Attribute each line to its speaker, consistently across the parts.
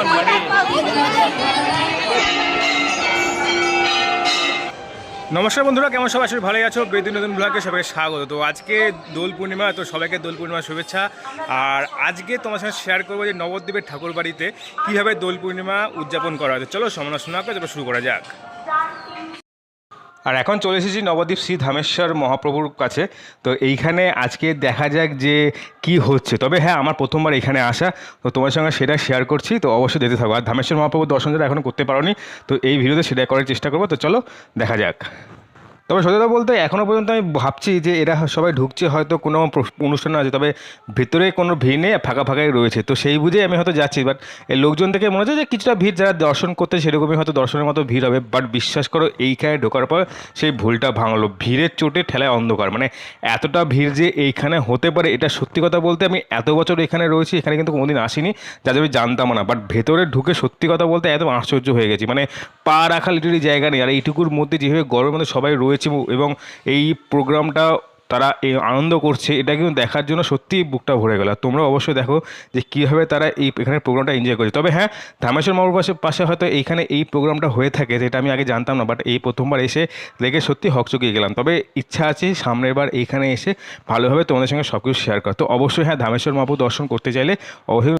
Speaker 1: on, buddy. নমস্কার বন্ধুরা কেমন সবাই? আসলে ভালোই আছো। বেদিন নতুন ব্লগে সবাইকে স্বাগত। তো আজকে দোল পূর্ণিমা তো সবাইকে দোল পূর্ণিমার শুভেচ্ছা। আর আজকে তোমার সঙ্গে শেয়ার করব যে নবদ্বীপের ঠাকুর বাড়িতে কীভাবে দোল পূর্ণিমা উদযাপন করা হয় চলো সমালোচনা করে শুরু করা যাক। আর এখন চলে এসেছি নবদ্বীপ শ্রী ধামেশ্বর মহাপ্রভুর কাছে। তো এইখানে আজকে দেখা যাক যে কি হচ্ছে। তবে হ্যাঁ আমার প্রথমবার এখানে আসা, তো তোমার সঙ্গে সেটা শেয়ার করছি, তো অবশ্যই দেখতে থাকব আর ধামেশ্বর মহাপ্রভুর দর্শন যারা এখনও করতে পারোনি, তো এই ভিডিওতে সেটা করার চেষ্টা করব। তো চলো, দেখা যাক। তবে সত্যি কথা বলতে এখনও পর্যন্ত আমি ভাবছি যে এরা সবাই ঢুকছে, হয়তো কোনো অনুষ্ঠান আছে, তবে ভেতরে কোনো ভিড় নেই ফাঁকা ফাঁকাই রয়েছে। তো সেই বুঝে আমি হয়তো যাচ্ছি বাট এই লোকজন থেকে মনে হচ্ছে যে কিছুটা ভিড়, যারা দর্শন করতে সেরকমই হয়তো দর্শনের মতো ভিড় হবে বাট বিশ্বাস করো এইখানে ঢোকার পর সেই ভুলটা ভাঙলো। ভিড়ের চোটে ঠেলায় অন্ধকার মানে এতটা ভিড় যে এইখানে হতে পারে, এটা সত্যি কথা বলতে আমি এত বছর এখানে রয়েছি, এখানে কিন্তু কোনোদিন আসিনি যা আমি জানতাম না বাট ভেতরে ঢুকে সত্যি কথা বলতে একদম আশ্চর্য হয়ে গেছি। মানে পা রাখা লিটারি জায়গা নেই, আর এইটুকুর মধ্যে যেভাবে গরমের মধ্যে সবাই রয়েছে এবং এই প্রোগ্রামটা তারা এই আনন্দ করছে, এটা কিন্তু দেখার জন্য সত্যিই বুকটা ভরে গেল। তোমরা অবশ্যই দেখো যে কীভাবে তারা এই এখানে প্রোগ্রামটা এনজয় করছে। তবে হ্যাঁ ধামেশ্বর মামার পাশে পাশে হয়তো এইখানে এই প্রোগ্রামটা হয়ে থাকে, যেটা আমি আগে জানতাম না বাট এই প্রথমবার এসে দেখে সত্যি হকচকিয়ে গেলাম। তবে ইচ্ছা আছে সামনের বার এইখানে এসে ভালোভাবে তোমাদের সঙ্গে সব কিছু শেয়ার করা তো অবশ্যই হ্যাঁ ধামেশ্বর মাপু দর্শন করতে চাইলে অবশ্যই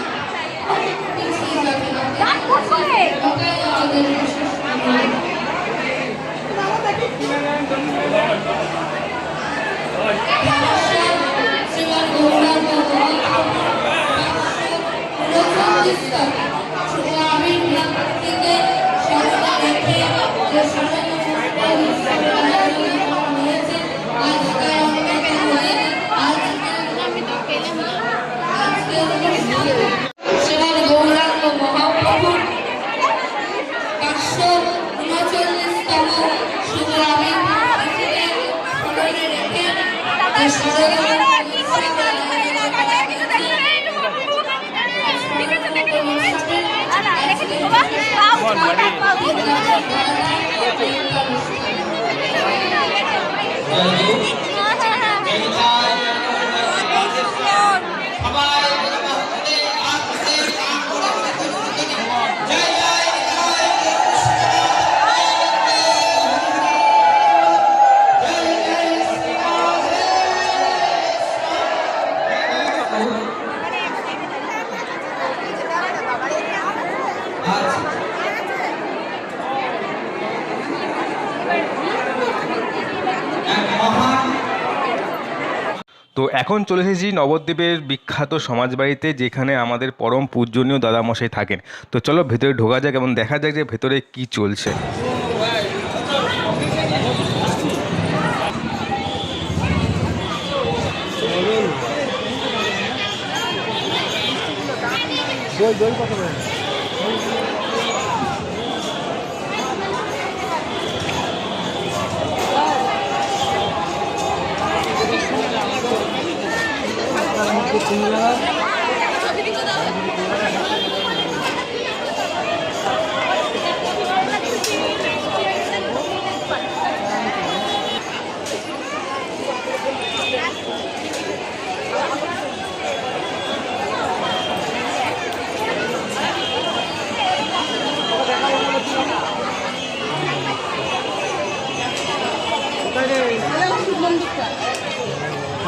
Speaker 2: না। ওটাই আমাদের বিশেষ আনন্দ। শ্রীমান গৌরাঙ্গ মহাপ্রভু শুধু আমি থেকে সামনে রেখে যে সামান্য পুষ্প আয়োজন করা হয়েছে আজ তার অন্যতম হয়ে আজকে আজকে শ্রীমান গৌরাঙ্গ মহাপ্রভুর পাঁচশো উনচল্লিশতম শুভ আবির্ভাব তিথিকে স্মরণে রেখে যে
Speaker 1: তো এখন চলে এসেছি নবদ্বীপের বিখ্যাত সমাজবাড়িতে যেখানে আমাদের পরম পূজনীয় দাদামশাই থাকেন। তো চলো ভেতরে ঢোকা যাক এবং দেখা যাক যে ভেতরে কি চলছে।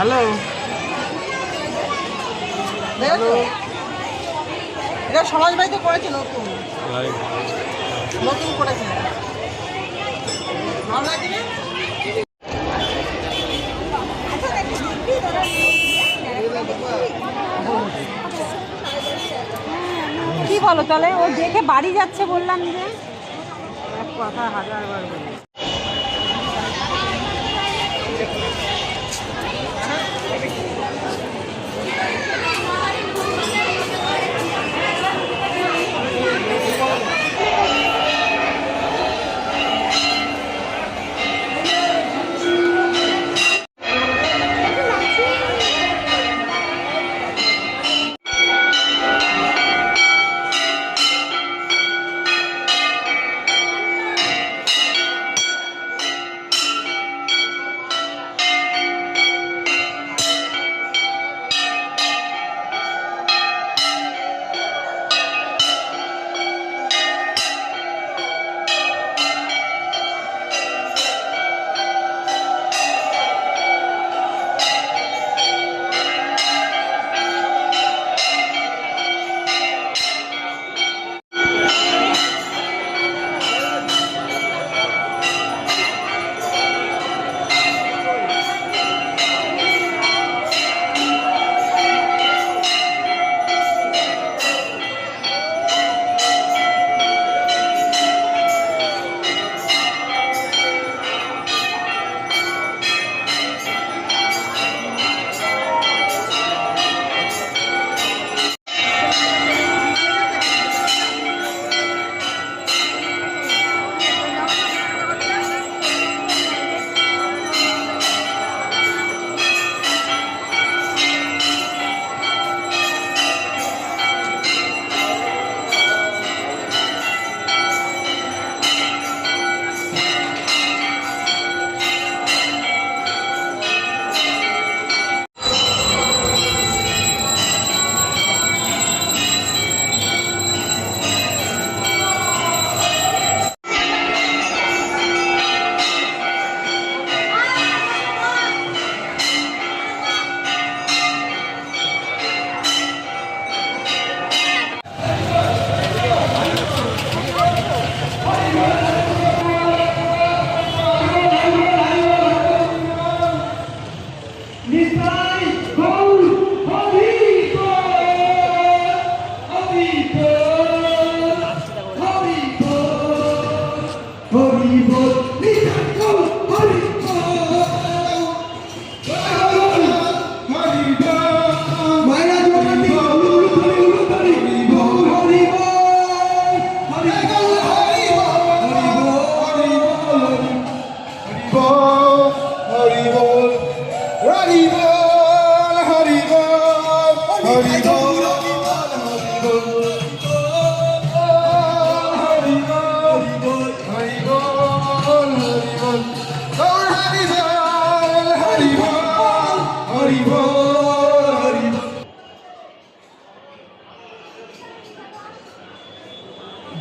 Speaker 3: হ্যালো হ্যালো এটা সমাজ বাড়িতে করেছে নতুন। নতুন করেছে। ভালো না?
Speaker 4: বলো তাহলে? ও দেখে বাড়ি যাচ্ছে বললাম যে। এক কথা হাজার বার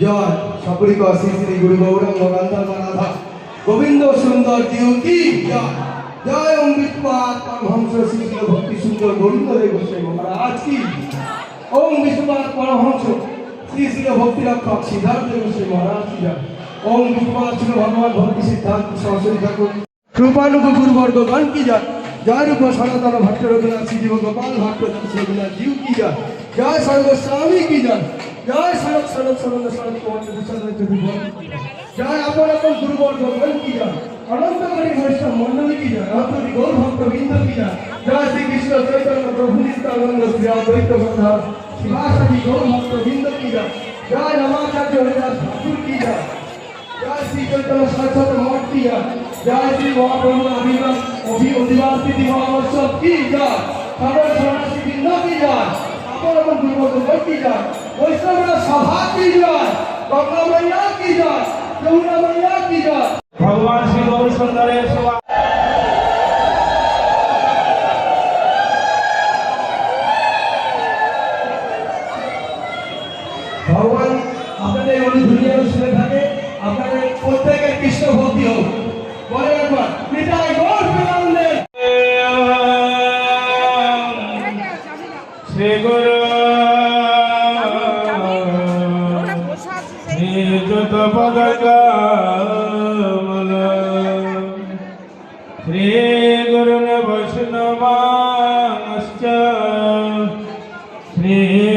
Speaker 5: জয়। সকলকে শ্রী শ্রী গুরু গৌরঙ্গ গন্ধর্বনাথা গোবিন্দ সুন্দর জিউ কি জয়। জয় ওম বিষ্ণুপাদ পরমহংস শ্রী ভক্তি সুন্দর গোবিন্দ দেব গোস্বামী মহারাজ। কি? ওম বিষ্ণুপাদ, পরমহংস শ্রী শ্রী ভক্তি রক্ষক সিদ্ধার্থ দেব গোস্বামী মহারাজ কি ওম শ্রী ভগবান ভক্তি সিদ্ধার্থ সরস্বতী ঠাকুর। কৃপানুগ গুরুবর্গ গণ কি জয় জয় রূপ সনাতন ভট্ট রঘুনাথ শ্রী জীব গোপাল ভট্ট রঘুনাথ জিউ কি জয় জয় সর্বস্বামী কি জয় জয় সড়ক সরল সড়ক তোমার জয় আপন আপন গুরুবর্গ গণ কি জয় অনন্তকারী বৈষ্ণব মন্ডলী কি জয় অন্তরী গৌর ভক্ত বৃন্দ কি জয় জয় শ্রীকৃষ্ণ চৈতন্য প্রভু নিত্যানন্দ শ্রী অদ্বৈত কথা শিবাসাদী গৌর ভক্ত বৃন্দ কি জয় জয় নমাচার্য হরিদাস ঠাকুর কি জয় জয় শ্রী চৈতন্য সরস্বতী মঠ কি জয় জয় শ্রী মহাপ্রভু আবির্ভাব অভি অধিবাসী মহোৎসব কি জয়? সকল সন্ন্যাসী বৃন্দ কি জয়? আপন এবং দুর্গত কি জয়? বৈষ্ণবরা সভা কি জয়? গঙ্গা মাইয়া কি জয়? যমুনা মাইয়া কি জয়?
Speaker 6: ভগবান শ্রী গৌরী সুন্দরের সেবা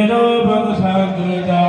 Speaker 3: রব
Speaker 6: সাগদা